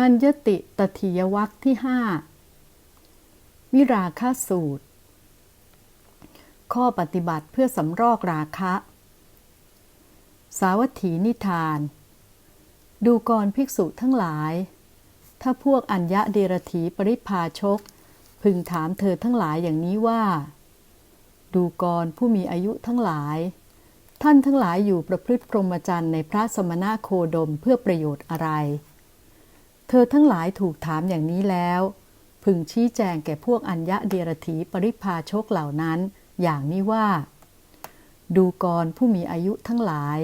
อัญญติตถิยวัคที่ห้าวิราคะสูตร ข้อปฏิบัติเพื่อสำรอกราคะ สาวัตถีนิทาน ดูกรภิกษุทั้งหลาย ถ้าพวกอัญญะเดรถีปริพาชก พึงถามเธอทั้งหลายอย่างนี้ว่า ดูกรผู้มีอายุทั้งหลาย ท่านทั้งหลายอยู่ประพฤติพรหมจรรย์ในพระสมณะโคดมเพื่อประโยชน์อะไร เธอทั้งหลายถูกถามอย่างนี้แล้ว พึงชี้แจงแก่พวกอัญญะเดรถีปริพาโชกเหล่านั้น อย่างนี้ว่า ดูกรผู้มีอายุทั้งหลาย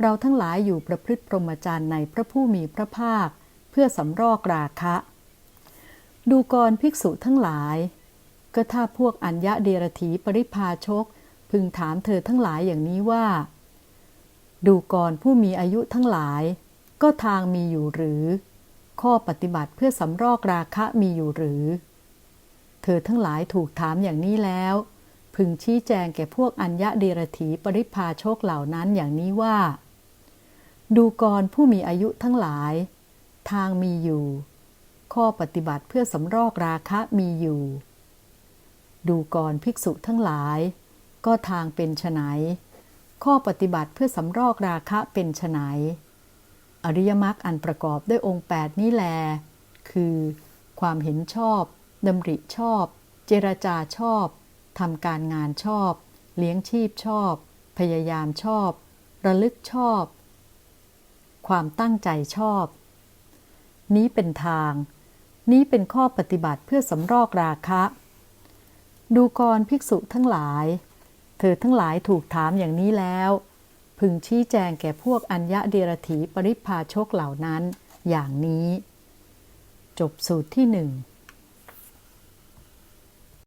เราทั้งหลายอยู่ประพฤติพรหมจรรย์ในพระผู้มีพระภาค เพื่อสำรอกราคะ ดูกรภิกษุทั้งหลาย ก็ถ้าพวกอัญญะเดรถีปริพาชก พึงถามเธอทั้งหลายอย่างนี้ว่า ดูกรผู้มีอายุทั้งหลาย ก็ทางมีอยู่หรือ ข้อปฏิบัติเพื่อสำรอกราคะมีอยู่หรือ เธอทั้งหลายถูกถามอย่างนี้แล้ว พึงชี้แจงแก่พวกอัญญะเดรถีปริพาโชกเหล่านั้นอย่างนี้ว่า ดูกรผู้มีอายุทั้งหลาย ทางมีอยู่ ข้อปฏิบัติเพื่อสำรอกราคะมีอยู่ ดูกรภิกษุทั้งหลาย ก็ทางเป็นไฉนข้อปฏิบัติเพื่อสำรอกราคะเป็นไฉน อริยมรรคอันประกอบด้วยองค์ 8 นี้แล คือ ความเห็นชอบดำริชอบ เจรจาชอบทำการงานชอบ เลี้ยงชีพชอบ พยายามชอบ ระลึกชอบ ความตั้งใจชอบ นี้เป็นทาง นี้เป็นข้อปฏิบัติเพื่อสำรอกราคะ ดูกรภิกษุทั้งหลาย เธอทั้งหลายถูกถามอย่างนี้แล้ว พึงชี้แจงแก่พวกอัญญะเดรถีปริพาชกเหล่านั้น อย่างนี้ จบสูตรที่หนึ่ง